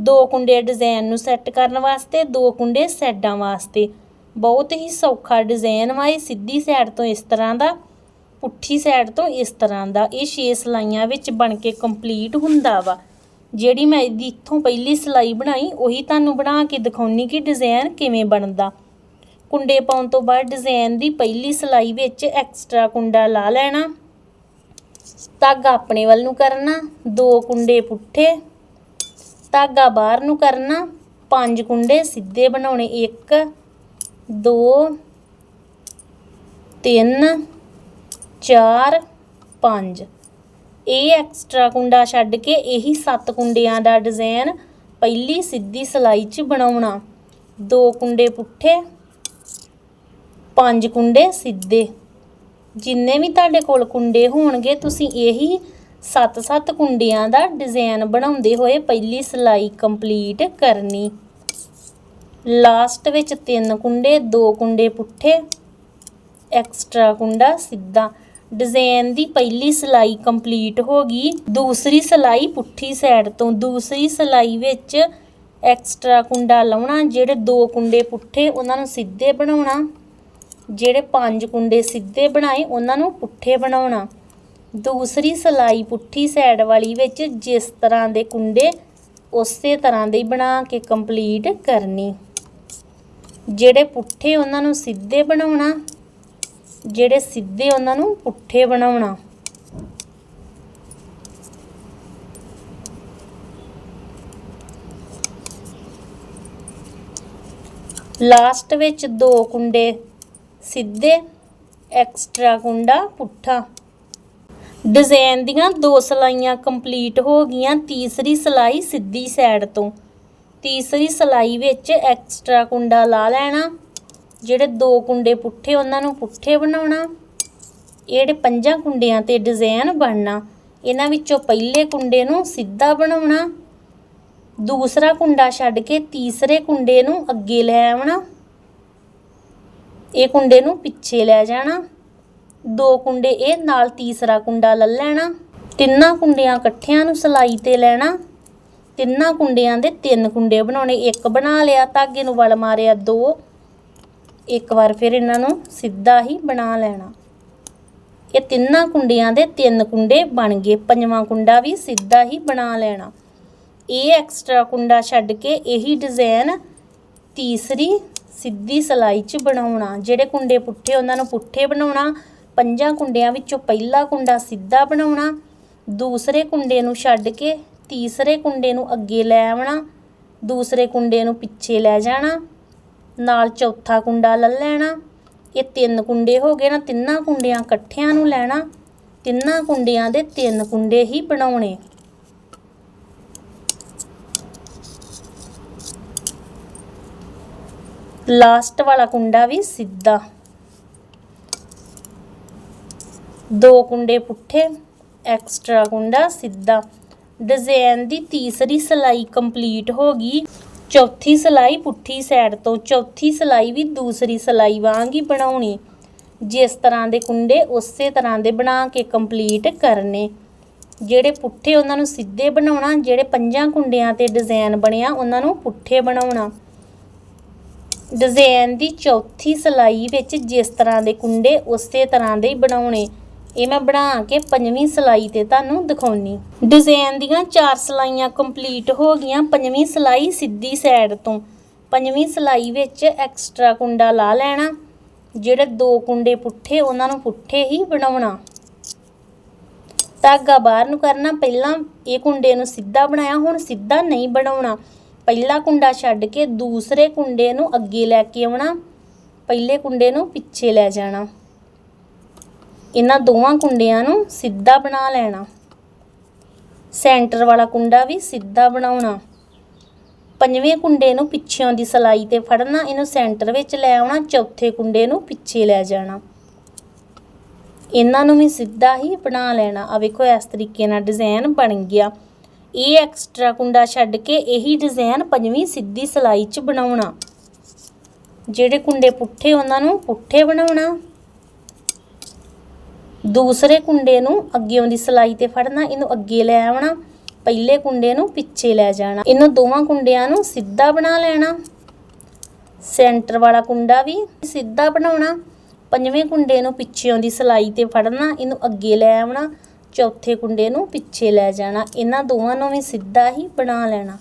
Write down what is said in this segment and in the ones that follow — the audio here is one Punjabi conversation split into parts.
ਦੋ ਕੁੰਡੇ ਡਿਜ਼ਾਈਨ ਨੂੰ ਸੈੱਟ ਕਰਨ ਵਾਸਤੇ, ਦੋ ਕੁੰਡੇ ਸੈੱਡਾਂ ਵਾਸਤੇ। ਬਹੁਤ ਹੀ ਸੌਖਾ ਡਿਜ਼ਾਈਨ ਵਾ, ਇਹ ਸਿੱਧੀ ਸਾਈਡ ਤੋਂ ਇਸ ਤਰ੍ਹਾਂ ਦਾ, ਪੁੱਠੀ ਸਾਈਡ ਤੋਂ ਇਸ ਤਰ੍ਹਾਂ ਦਾ। ਇਹ 6 ਸਲਾਈਆਂ ਵਿੱਚ ਬਣ ਕੇ ਕੰਪਲੀਟ ਹੁੰਦਾ ਵਾ। ਜਿਹੜੀ ਮੈਂ ਇਹਦੀ ਇੱਥੋਂ ਪਹਿਲੀ ਸਲਾਈ ਬਣਾਈ, ਉਹੀ ਤੁਹਾਨੂੰ ਬਣਾ ਕੇ ਦਿਖਾਉਣੀ ਕਿ ਡਿਜ਼ਾਈਨ ਕਿਵੇਂ ਬਣਦਾ। ਕੁੰਡੇ ਪਾਉਣ ਤੋਂ ਬਾਅਦ ਡਿਜ਼ਾਈਨ ਦੀ ਪਹਿਲੀ ਸਲਾਈ ਵਿੱਚ ਐਕਸਟਰਾ ਕੁੰਡਾ ਲਾ ਲੈਣਾ। ਧਾਗਾ ਆਪਣੇ ਵੱਲ ਨੂੰ ਕਰਨਾ, ਦੋ ਕੁੰਡੇ ਪੁੱਠੇ ਧਾਗਾ ਬਾਹਰ ਨੂੰ ਕਰਨਾ, ਪੰਜ ਕੁੰਡੇ ਸਿੱਧੇ ਬਣਾਉਣੇ 1 2 3 4 5 ਇਹ ਐਕਸਟਰਾ ਕੁੰਡਾ ਛੱਡ ਕੇ ਇਹੀ ਸੱਤ ਕੁੰਡਿਆਂ ਦਾ ਡਿਜ਼ਾਈਨ ਪਹਿਲੀ ਸਿੱਧੀ ਸਲਾਈ 'ਚ ਬਣਾਉਣਾ। ਦੋ ਕੁੰਡੇ ਪੁੱਠੇ, ਪੰਜ ਕੁੰਡੇ ਸਿੱਧੇ। ਜਿੰਨੇ ਵੀ ਤੁਹਾਡੇ ਕੋਲ ਕੁੰਡੇ ਹੋਣਗੇ, ਤੁਸੀਂ ਇਹੀ 7-7 ਕੁੰਡਿਆਂ ਦਾ ਡਿਜ਼ਾਈਨ ਬਣਾਉਂਦੇ ਹੋਏ ਪਹਿਲੀ ਸਲਾਈ ਕੰਪਲੀਟ ਕਰਨੀ। ਲਾਸਟ ਵਿੱਚ ਤਿੰਨ ਕੁੰਡੇ, ਦੋ ਕੁੰਡੇ ਪੁੱਠੇ, ਐਕਸਟਰਾ ਕੁੰਡਾ ਸਿੱਧਾ। ਡਿਜ਼ਾਈਨ ਦੀ ਪਹਿਲੀ ਸਲਾਈ ਕੰਪਲੀਟ ਹੋ ਗਈ। ਦੂਸਰੀ ਸਲਾਈ ਪੁੱਠੀ ਸਾਈਡ ਤੋਂ। ਦੂਸਰੀ ਸਲਾਈ ਵਿੱਚ ਐਕਸਟਰਾ ਕੁੰਡਾ ਲਾਉਣਾ, ਜਿਹੜੇ ਦੋ ਕੁੰਡੇ ਪੁੱਠੇ, ਉਹਨਾਂ ਨੂੰ ਸਿੱਧੇ ਬਣਾਉਣਾ। ਜਿਹੜੇ ਪੰਜ ਕੁੰਡੇ ਸਿੱਧੇ ਬਣਾਏ, ਉਹਨਾਂ ਨੂੰ ਪੁੱਠੇ ਬਣਾਉਣਾ। ਦੂਸਰੀ ਸਲਾਈ ਪੁੱਠੀ ਸਾਈਡ ਵਾਲੀ ਵਿੱਚ ਜਿਸ ਤਰ੍ਹਾਂ ਦੇ ਕੁੰਡੇ, ਉਸੇ ਤਰ੍ਹਾਂ ਦੇ ਬਣਾ ਕੇ ਕੰਪਲੀਟ ਕਰਨੀ। ਜਿਹੜੇ ਪੁੱਠੇ ਉਹਨਾਂ ਨੂੰ ਸਿੱਧੇ ਬਣਾਉਣਾ, ਜਿਹੜੇ ਸਿੱਧੇ ਉਹਨਾਂ ਨੂੰ ਪੁੱਠੇ ਬਣਾਉਣਾ। ਲਾਸਟ ਵਿੱਚ ਦੋ ਕੁੰਡੇ ਸਿੱਧੇ ਐਕਸਟਰਾ ਕੁੰਡਾ ਪੁੱਠਾ। ਡਿਜ਼ਾਈਨ ਦੀਆਂ ਦੋ ਸਲਾਈਆਂ ਕੰਪਲੀਟ ਹੋ ਗਈਆਂ, ਤੀਸਰੀ ਸਲਾਈ ਸਿੱਧੀ ਸਾਈਡ ਤੋਂ। ਤੀਸਰੀ ਸਲਾਈ ਵਿੱਚ ਐਕਸਟਰਾ ਕੁੰਡਾ ਲਾ ਲੈਣਾ, ਜਿਹੜੇ ਦੋ ਕੁੰਡੇ ਪੁੱਠੇ ਉਹਨਾਂ ਨੂੰ ਪੁੱਠੇ ਬਣਾਉਣਾ ਇਹ ਜਿਹੜੇ ਪੰਜਾਂ ਕੁੰਡਿਆਂ ਤੇ ਡਿਜ਼ਾਈਨ ਬਣਨਾ, ਇਹਨਾਂ ਵਿੱਚੋਂ ਪਹਿਲੇ ਕੁੰਡੇ ਨੂੰ ਸਿੱਧਾ ਬਣਾਉਣਾ, ਦੂਸਰਾ ਕੁੰਡਾ ਛੱਡ ਕੇ ਤੀਸਰੇ ਕੁੰਡੇ ਨੂੰ ਅੱਗੇ ਲੈ ਆਉਣਾ, ਇਹ ਕੁੰਡੇ ਨੂੰ ਪਿੱਛੇ ਲੈ ਜਾਣਾ। ਦੋ ਕੁੰਡੇ ਇਹ, ਨਾਲ ਤੀਸਰਾ ਕੁੰਡਾ ਲੈ ਲੈਣਾ। ਤਿੰਨਾਂ ਕੁੰਡਿਆਂ ਇਕੱਠਿਆਂ ਨੂੰ ਸਲਾਈ ਤੇ ਲੈਣਾ। ਤਿੰਨਾਂ ਕੁੰਡਿਆਂ ਦੇ ਤਿੰਨ ਕੁੰਡੇ ਬਣਾਉਣੇ, ਇੱਕ ਬਣਾ ਲਿਆ, ਧਾਗੇ ਨੂੰ ਵਲ ਮਾਰਿਆ ਦੋ। ਇੱਕ ਵਾਰ ਫਿਰ ਇਹਨਾਂ ਨੂੰ ਸਿੱਧਾ ਹੀ ਬਣਾ ਲੈਣਾ। ਇਹ ਤਿੰਨਾਂ ਕੁੰਡਿਆਂ ਦੇ ਤਿੰਨ ਕੁੰਡੇ ਬਣ ਗਏ। ਪੰਜਵਾਂ ਕੁੰਡਾ ਵੀ ਸਿੱਧਾ ਹੀ ਬਣਾ ਲੈਣਾ। ਇਹ ਐਕਸਟਰਾ ਕੁੰਡਾ ਛੱਡ ਕੇ ਇਹੀ ਡਿਜ਼ਾਈਨ ਤੀਸਰੀ ਸਿੱਧੀ ਸਲਾਈ 'ਚ ਬਣਾਉਣਾ। ਜਿਹੜੇ ਕੁੰਡੇ ਪੁੱਠੇ, ਉਹਨਾਂ ਨੂੰ ਪੁੱਠੇ ਬਣਾਉਣਾ। ਪੰਜਾਂ ਕੁੰਡਿਆਂ ਵਿੱਚੋਂ ਪਹਿਲਾ ਕੁੰਡਾ ਸਿੱਧਾ ਬਣਾਉਣਾ, ਦੂਸਰੇ ਕੁੰਡੇ ਨੂੰ ਛੱਡ ਕੇ ਤੀਸਰੇ ਕੁੰਡੇ ਨੂੰ ਅੱਗੇ ਲੈ ਆਉਣਾ, ਦੂਸਰੇ ਕੁੰਡੇ ਨੂੰ ਪਿੱਛੇ ਲੈ ਜਾਣਾ, ਨਾਲ ਚੌਥਾ ਕੁੰਡਾ ਲੈ ਲੈਣਾ। ਇਹ ਤਿੰਨ ਕੁੰਡੇ ਹੋ ਗਏ ਨਾ, ਤਿੰਨਾਂ ਕੁੰਡਿਆਂ ਇਕੱਠਿਆਂ ਨੂੰ ਲੈਣਾ, ਤਿੰਨਾਂ ਕੁੰਡਿਆਂ ਦੇ ਤਿੰਨ ਕੁੰਡੇ ਹੀ ਬਣਾਉਣੇ। ਲਾਸਟ ਵਾਲਾ ਕੁੰਡਾ ਵੀ ਸਿੱਧਾ। ਦੋ ਕੁੰਡੇ ਪੁੱਠੇ ਐਕਸਟਰਾ ਕੁੰਡਾ ਸਿੱਧਾ। ਡਿਜ਼ਾਈਨ ਦੀ ਤੀਸਰੀ ਸਲਾਈ ਕੰਪਲੀਟ ਹੋ ਗਈ। ਚੌਥੀ ਸਲਾਈ ਪੁੱਠੀ ਸਾਈਡ ਤੋਂ, ਚੌਥੀ ਸਲਾਈ ਵੀ ਦੂਸਰੀ ਸਲਾਈ ਵਾਂਗ ਹੀ ਬਣਾਉਣੀ। ਜਿਸ ਤਰ੍ਹਾਂ ਦੇ ਕੁੰਡੇ ਉਸੇ ਤਰ੍ਹਾਂ ਦੇ ਬਣਾ ਕੇ ਕੰਪਲੀਟ ਕਰਨੇ। ਜਿਹੜੇ ਪੁੱਠੇ ਉਹਨਾਂ ਨੂੰ ਸਿੱਧੇ ਬਣਾਉਣਾ, ਜਿਹੜੇ ਪੰਜਾਂ ਕੁੰਡਿਆਂ ਤੇ ਡਿਜ਼ਾਈਨ ਬਣਿਆ, ਉਹਨਾਂ ਨੂੰ ਪੁੱਠੇ ਬਣਾਉਣਾ। ਡਿਜ਼ਾਈਨ ਦੀ ਚੌਥੀ ਸਲਾਈ ਵਿੱਚ ਜਿਸ ਤਰ੍ਹਾਂ ਦੇ ਕੁੰਡੇ ਉਸੇ ਤਰ੍ਹਾਂ ਦੇ ਹੀ ਬਣਾਉਣੇ। ਇਹ ਮੈਂ ਬਣਾ ਕੇ ਪੰਜਵੀਂ ਸਲਾਈ ਤੇ ਤੁਹਾਨੂੰ ਦਿਖਾਉਣੀ। ਡਿਜ਼ਾਈਨ ਦੀਆਂ ਚਾਰ ਸਲਾਈਆਂ ਕੰਪਲੀਟ ਹੋ ਗਈਆਂ। ਪੰਜਵੀਂ ਸਲਾਈ ਸਿੱਧੀ ਸਾਈਡ ਤੋਂ। ਪੰਜਵੀਂ ਸਲਾਈ ਵਿੱਚ ਐਕਸਟਰਾ ਕੁੰਡਾ ਲਾ ਲੈਣਾ। ਜਿਹੜੇ ਦੋ ਕੁੰਡੇ ਪੁੱਠੇ, ਉਹਨਾਂ ਨੂੰ ਪੁੱਠੇ ਹੀ ਬਣਾਉਣਾ। ਧਾਗਾ ਬਾਹਰ ਨੂੰ ਕਰਨਾ। ਪਹਿਲਾਂ ਇਹ ਕੁੰਡੇ ਨੂੰ ਸਿੱਧਾ ਬਣਾਇਆ। ਹੁਣ ਸਿੱਧਾ ਨਹੀਂ ਬਣਾਉਣਾ। ਪਹਿਲਾ ਕੁੰਡਾ ਛੱਡ ਕੇ ਦੂਸਰੇ ਕੁੰਡੇ ਨੂੰ ਅੱਗੇ ਲੈ ਕੇ ਆਉਣਾ। ਪਹਿਲੇ ਕੁੰਡੇ ਨੂੰ ਪਿੱਛੇ ਲੈ ਜਾਣਾ। ਇਹਨਾਂ ਦੋਵਾਂ ਕੁੰਡਿਆਂ ਨੂੰ ਸਿੱਧਾ ਬਣਾ ਲੈਣਾ। ਸੈਂਟਰ ਵਾਲਾ ਕੁੰਡਾ ਵੀ ਸਿੱਧਾ ਬਣਾਉਣਾ। ਪੰਜਵੇਂ ਕੁੰਡੇ ਨੂੰ ਪਿੱਛਿਓਂ ਦੀ ਸਲਾਈ ਤੇ ਫੜਨਾ, ਇਹਨੂੰ ਸੈਂਟਰ ਵਿੱਚ ਲੈ ਆਉਣਾ, ਚੌਥੇ ਕੁੰਡੇ ਨੂੰ ਪਿੱਛੇ ਲੈ ਜਾਣਾ। ਇਹਨਾਂ ਨੂੰ ਵੀ ਸਿੱਧਾ ਹੀ ਬਣਾ ਲੈਣਾ। ਆ ਵੇਖੋ, ਇਸ ਤਰੀਕੇ ਨਾਲ ਡਿਜ਼ਾਈਨ ਬਣ ਗਿਆ। ਇਹ ਐਕਸਟਰਾ ਕੁੰਡਾ ਛੱਡ ਕੇ ਇਹੀ ਡਿਜ਼ਾਈਨ ਪੰਜਵੀਂ ਸਿੱਧੀ ਸਲਾਈ 'ਚ ਬਣਾਉਣਾ। ਜਿਹੜੇ ਕੁੰਡੇ ਪੁੱਠੇ, ਉਹਨਾਂ ਨੂੰ ਪੁੱਠੇ ਬਣਾਉਣਾ। ਦੂਸਰੇ ਕੁੰਡੇ ਨੂੰ ਅੱਗੇੋਂ ਦੀ ਸਲਾਈ ਤੇ ਫੜਨਾ, ਇਹਨੂੰ ਅੱਗੇ ਲੈ ਆਉਣਾ, ਪਹਿਲੇ ਕੁੰਡੇ ਨੂੰ ਪਿੱਛੇ ਲੈ ਜਾਣਾ। ਇਹਨੂੰ ਦੋਵਾਂ ਕੁੰਡਿਆਂ ਨੂੰ ਸਿੱਧਾ ਬਣਾ ਲੈਣਾ। ਸੈਂਟਰ ਵਾਲਾ ਕੁੰਡਾ ਵੀ ਸਿੱਧਾ ਬਣਾਉਣਾ। ਪੰਜਵੇਂ ਕੁੰਡੇ ਨੂੰ ਪਿੱਛੇੋਂ ਦੀ ਸਲਾਈ ਤੇ ਫੜਨਾ, ਇਹਨੂੰ ਅੱਗੇ ਲੈ ਆਉਣਾ। ਚੌਥੇ ਕੁੰਡੇ ਨੂੰ ਪਿੱਛੇ ਲੈ ਜਾਣਾ। ਇਹਨਾਂ ਦੋਵਾਂ ਨੂੰ ਵੀ ਸਿੱਧਾ ਹੀ ਬਣਾ ਲੈਣਾ।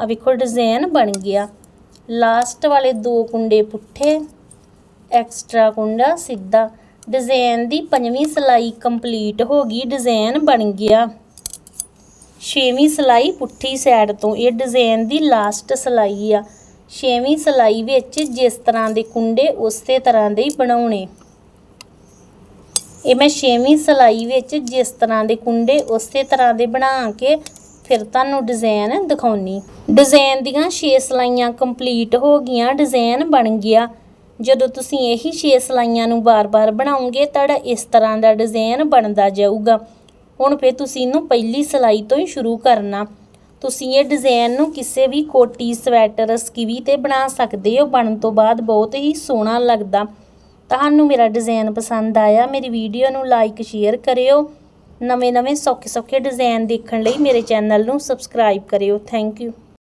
ਆ ਵੇਖੋ, ਡਿਜ਼ਾਈਨ ਬਣ ਗਿਆ। ਲਾਸਟ ਵਾਲੇ ਦੋ ਕੁੰਡੇ ਪੁੱਠੇ, ਐਕਸਟਰਾ ਕੁੰਡਾ ਸਿੱਧਾ। ਡਿਜ਼ਾਈਨ ਦੀ ਪੰਜਵੀਂ ਸਲਾਈ ਕੰਪਲੀਟ ਹੋ ਗਈ ਡਿਜ਼ਾਈਨ ਬਣ ਗਿਆ। ਛੇਵੀਂ ਸਲਾਈ ਪੁੱਠੀ ਸਾਈਡ ਤੋਂ, ਇਹ ਡਿਜ਼ਾਈਨ ਦੀ ਲਾਸਟ ਸਲਾਈ ਆ। ਛੇਵੀਂ ਸਲਾਈ ਵਿੱਚ ਜਿਸ ਤਰ੍ਹਾਂ ਦੇ ਕੁੰਡੇ, ਉਸੇ ਤਰ੍ਹਾਂ ਦੇ ਹੀ ਬਣਾਉਣੇ। ਇਹ ਮੈਂ ਛੇਵੀਂ ਸਲਾਈ ਵਿੱਚ ਜਿਸ ਤਰ੍ਹਾਂ ਦੇ ਕੁੰਡੇ, ਉਸੇ ਤਰ੍ਹਾਂ ਦੇ ਬਣਾ ਕੇ ਫਿਰ ਤੁਹਾਨੂੰ ਡਿਜ਼ਾਈਨ ਦਿਖਾਉਣੀ। ਡਿਜ਼ਾਈਨ ਦੀਆਂ 6 ਸਲਾਈਆਂ ਕੰਪਲੀਟ ਹੋ ਗਈਆਂ ਡਿਜ਼ਾਈਨ ਬਣ ਗਿਆ। ਜਦੋਂ ਤੁਸੀਂ ਇਹੀ 6 ਸਲਾਈਆਂ ਨੂੰ ਬਾਰ-ਬਾਰ ਬਣਾਉਂਗੇ ਤਾਂ ਇਸ ਤਰ੍ਹਾਂ ਦਾ ਡਿਜ਼ਾਈਨ ਬਣਦਾ ਜਾਊਗਾ। ਹੁਣ ਫਿਰ ਤੁਸੀਂ ਇਹਨੂੰ ਪਹਿਲੀ ਸਲਾਈ ਤੋਂ ਹੀ ਸ਼ੁਰੂ ਕਰਨਾ। ਤੁਸੀਂ ਇਹ ਡਿਜ਼ਾਈਨ ਨੂੰ ਕਿਸੇ ਵੀ ਕੋਟੀ, ਸਵੈਟਰ, ਸਕਿਵੀ ਤੇ ਬਣਾ ਸਕਦੇ ਹੋ। ਬਣਨ ਤੋਂ ਬਾਅਦ ਬਹੁਤ ਹੀ ਸੋਹਣਾ ਲੱਗਦਾ। ਤੁਹਾਨੂੰ ਮੇਰਾ ਡਿਜ਼ਾਈਨ ਪਸੰਦ ਆਇਆ, ਮੇਰੀ ਵੀਡੀਓ ਨੂੰ ਲਾਈਕ ਸ਼ੇਅਰ ਕਰਿਓ। ਨਵੇਂ-ਨਵੇਂ ਸੌਖੇ-ਸੌਖੇ ਡਿਜ਼ਾਈਨ ਦੇਖਣ ਲਈ ਮੇਰੇ ਚੈਨਲ ਨੂੰ ਸਬਸਕ੍ਰਾਈਬ ਕਰਿਓ। Thank you